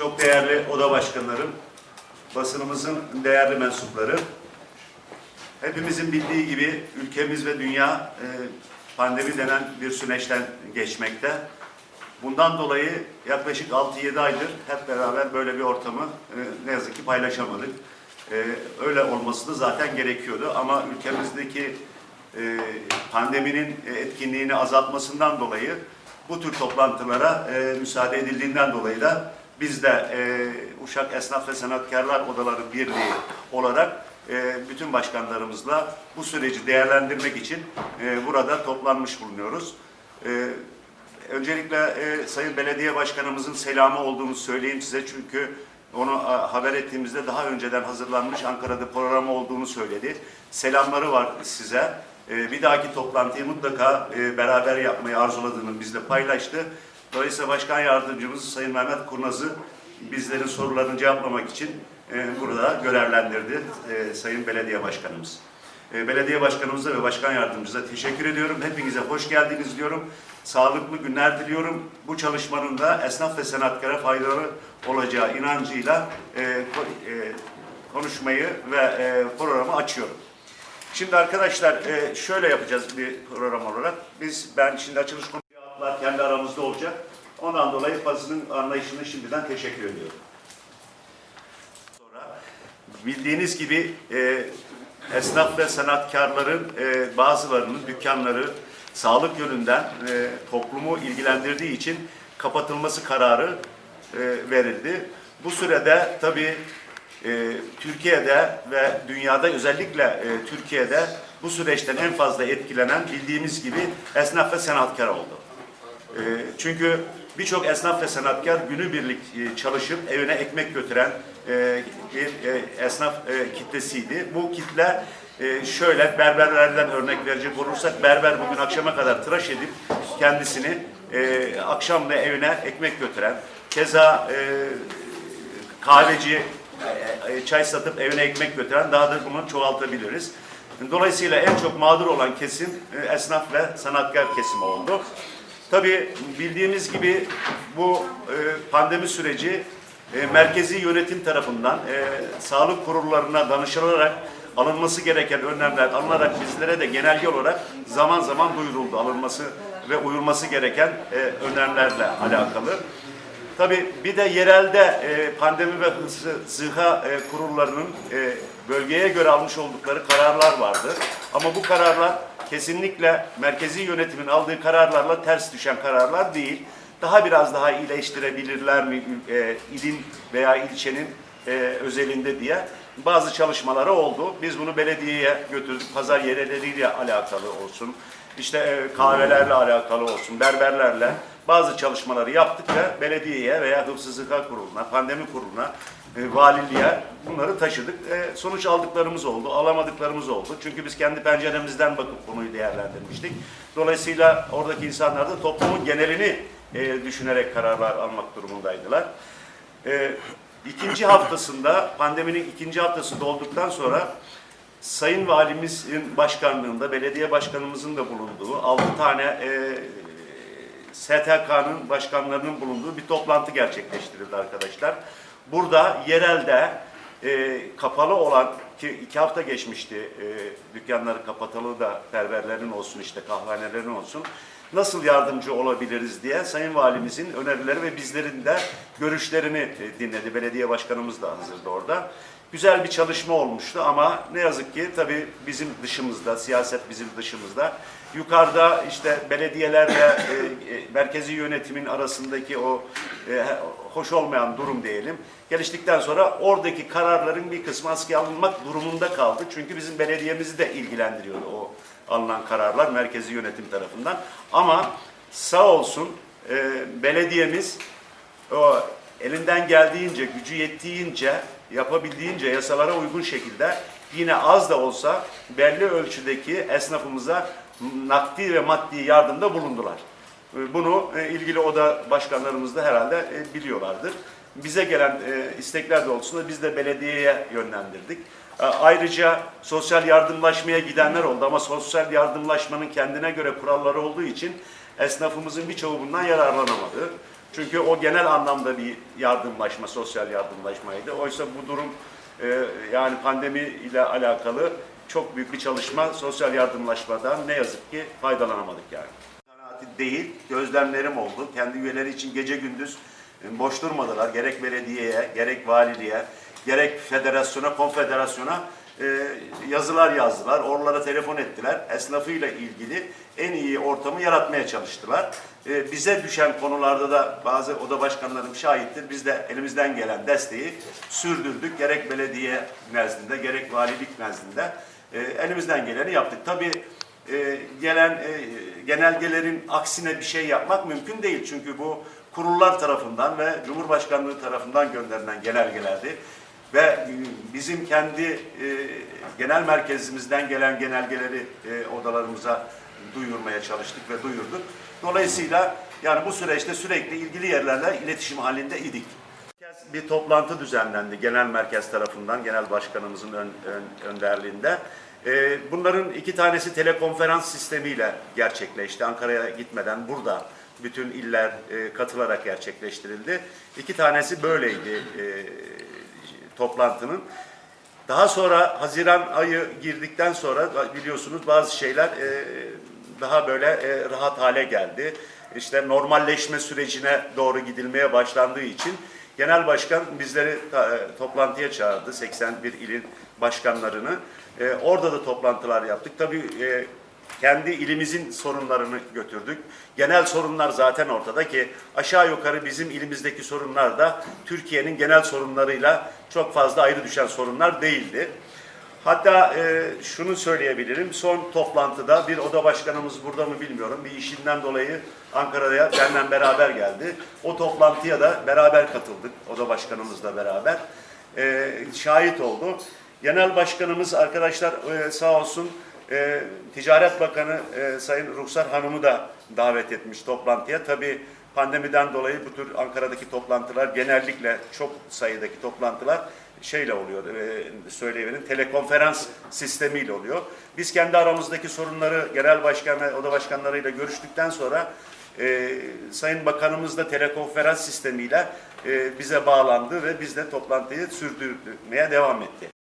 çok değerli oda başkanlarım, basınımızın değerli mensupları, hepimizin bildiği gibi ülkemiz ve dünya e, pandemi denen bir süreçten geçmekte. Bundan dolayı yaklaşık 6-7 aydır hep beraber böyle bir ortamı e, ne yazık ki paylaşamadık. E, öyle olması da zaten gerekiyordu ama ülkemizdeki pandeminin etkinliğini azaltmasından dolayı bu tür toplantılara müsaade edildiğinden dolayı da biz de e, Uşak Esnaf ve Sanatkarlar Odaları Birliği olarak e, bütün başkanlarımızla bu süreci değerlendirmek için e, burada toplanmış bulunuyoruz. E, öncelikle e, Sayın Belediye Başkanımızın selamı olduğunu söyleyeyim size çünkü onu haber ettiğimizde daha önceden hazırlanmış Ankara'da programı olduğunu söyledi. Selamları var size. E, bir dahaki toplantıyı mutlaka e, beraber yapmayı arzuladığını bizle paylaştı. Dolayısıyla Başkan Yardımcımız Sayın Mehmet Kurnaz'ı bizlerin sorularını cevaplamak için e, burada görevlendirdi e, Sayın Belediye Başkanımız. E, Belediye Başkanımıza ve Başkan Yardımcımıza teşekkür ediyorum. Hepinize hoş geldiniz diyorum. Sağlıklı günler diliyorum. Bu çalışmanın da esnaf ve sanatkara faydalı olacağı inancıyla ko- konuşmayı ve programı açıyorum. Şimdi arkadaşlar şöyle yapacağız bir program olarak. Biz ben şimdi açılış cevaplar kendi aramızda olacak. Ondan dolayı basının anlayışını şimdiden teşekkür ediyorum. Sonra bildiğiniz gibi e, esnaf ve sanatkarların e, bazılarının dükkanları sağlık yönünden e, toplumu ilgilendirdiği için kapatılması kararı e, verildi. Bu sürede tabii e, Türkiye'de ve dünyada özellikle e, Türkiye'de bu süreçten en fazla etkilenen bildiğimiz gibi esnaf ve sanatkar oldu. E, çünkü birçok esnaf ve sanatkar günübirlik e, çalışıp evine ekmek götüren e, bir e, esnaf e, kitlesiydi. Bu kitle e, şöyle berberlerden örnek verecek olursak berber bugün akşama kadar tıraş edip kendisini e, akşam da evine ekmek götüren keza e, kahveci e, e, çay satıp evine ekmek götüren daha da bunu çoğaltabiliriz. Dolayısıyla en çok mağdur olan kesim e, esnaf ve sanatkar kesimi oldu. Tabii bildiğimiz gibi bu e, pandemi süreci e, merkezi yönetim tarafından e, sağlık kurullarına danışılarak alınması gereken önlemler alınarak bizlere de genelge olarak zaman zaman duyuruldu. Alınması ve uyulması gereken önlemlerle alakalı. Tabii bir de yerelde pandemi ve e, kurullarının bölgeye göre almış oldukları kararlar vardı. Ama bu kararlar kesinlikle merkezi yönetimin aldığı kararlarla ters düşen kararlar değil. Daha biraz daha iyileştirebilirler mi e, ilin veya ilçenin e, özelinde diye bazı çalışmaları oldu. Biz bunu belediyeye götürdük. Pazar yerleriyle alakalı olsun. İşte e, kahvelerle alakalı olsun, berberlerle bazı çalışmaları yaptık ve belediyeye veya hıfzı kuruluna, pandemi kuruluna, e, valiliğe bunları taşıdık. E, sonuç aldıklarımız oldu, alamadıklarımız oldu. Çünkü biz kendi penceremizden bakıp konuyu değerlendirmiştik. Dolayısıyla oradaki insanlar da toplumun genelini e, düşünerek kararlar almak durumundaydılar. E, ikinci haftasında, pandeminin ikinci haftası dolduktan sonra Sayın Valimizin başkanlığında, belediye başkanımızın da bulunduğu, 6 tane e, STK'nın başkanlarının bulunduğu bir toplantı gerçekleştirildi arkadaşlar. Burada yerelde e, kapalı olan, ki iki hafta geçmişti e, dükkanları kapatılı da berberlerin olsun işte kahvanelerin olsun. Nasıl yardımcı olabiliriz diye Sayın Valimizin önerileri ve bizlerin de görüşlerini e, dinledi. Belediye başkanımız da hazırdı orada. Güzel bir çalışma olmuştu ama ne yazık ki tabii bizim dışımızda, siyaset bizim dışımızda. Yukarıda işte belediyelerle e, e, merkezi yönetimin arasındaki o e, hoş olmayan durum diyelim. Geliştikten sonra oradaki kararların bir kısmı askıya alınmak durumunda kaldı. Çünkü bizim belediyemizi de ilgilendiriyordu o alınan kararlar merkezi yönetim tarafından. Ama sağ olsun e, belediyemiz o elinden geldiğince, gücü yettiğince, yapabildiğince yasalara uygun şekilde yine az da olsa belli ölçüdeki esnafımıza nakdi ve maddi yardımda bulundular. E, Bunu e, ilgili oda başkanlarımız da herhalde e, biliyorlardır. Bize gelen e, istekler doğrultusunda biz de belediyeye yönlendirdik. E, Ayrıca sosyal yardımlaşmaya gidenler oldu ama sosyal yardımlaşmanın kendine göre kuralları olduğu için esnafımızın birçoğu bundan yararlanamadı. Çünkü o genel anlamda bir yardımlaşma, sosyal yardımlaşmaydı. Oysa bu durum yani pandemi ile alakalı çok büyük bir çalışma, sosyal yardımlaşmadan ne yazık ki faydalanamadık yani. Değil, gözlemlerim oldu. Kendi üyeleri için gece gündüz e, boş durmadılar. Gerek belediyeye, gerek valiliğe, gerek federasyona, konfederasyona e, yazılar yazdılar. Oralara telefon ettiler. Esnafıyla ilgili en iyi ortamı yaratmaya çalıştılar. E, bize düşen konularda da bazı oda başkanlarım şahittir. Biz de elimizden gelen desteği sürdürdük. Gerek belediye nezdinde, gerek valilik nezdinde elimizden geleni yaptık. Tabii gelen genelgelerin aksine bir şey yapmak mümkün değil. Çünkü bu kurullar tarafından ve Cumhurbaşkanlığı tarafından gönderilen genelgelerdi. Ve e, bizim kendi e, genel merkezimizden gelen genelgeleri e, odalarımıza duyurmaya çalıştık ve duyurduk. Dolayısıyla yani bu süreçte sürekli ilgili yerlerle iletişim halinde idik. Bir toplantı düzenlendi genel merkez tarafından, genel başkanımızın ön, ön- önderliğinde. Ee, bunların iki tanesi telekonferans sistemiyle gerçekleşti. Ankara'ya gitmeden burada bütün iller e, katılarak gerçekleştirildi. İki tanesi böyleydi e, toplantının. Daha sonra Haziran ayı girdikten sonra biliyorsunuz bazı şeyler e, daha böyle e, rahat hale geldi. İşte normalleşme sürecine doğru gidilmeye başlandığı için Genel Başkan bizleri e, toplantıya çağırdı. 81 ilin başkanlarını. E, orada da toplantılar yaptık. Tabii e, kendi ilimizin sorunlarını götürdük. Genel sorunlar zaten ortada ki aşağı yukarı bizim ilimizdeki sorunlar da Türkiye'nin genel sorunlarıyla çok fazla ayrı düşen sorunlar değildi. Hatta e, şunu söyleyebilirim. Son toplantıda bir oda başkanımız burada mı bilmiyorum. Bir işinden dolayı Ankara'ya benimle beraber geldi. O toplantıya da beraber katıldık. Oda başkanımızla beraber. E, şahit oldu. Genel başkanımız arkadaşlar e, sağ olsun e, Ticaret Bakanı e, Sayın Ruhsar Hanım'ı da davet etmiş toplantıya. Tabii pandemiden dolayı bu tür Ankara'daki toplantılar genellikle çok sayıdaki toplantılar şeyle oluyor, e, telekonferans sistemiyle oluyor. Biz kendi aramızdaki sorunları genel başkan ve oda başkanlarıyla görüştükten sonra e, Sayın Bakanımız da telekonferans sistemiyle e, bize bağlandı ve biz de toplantıyı sürdürmeye devam etti.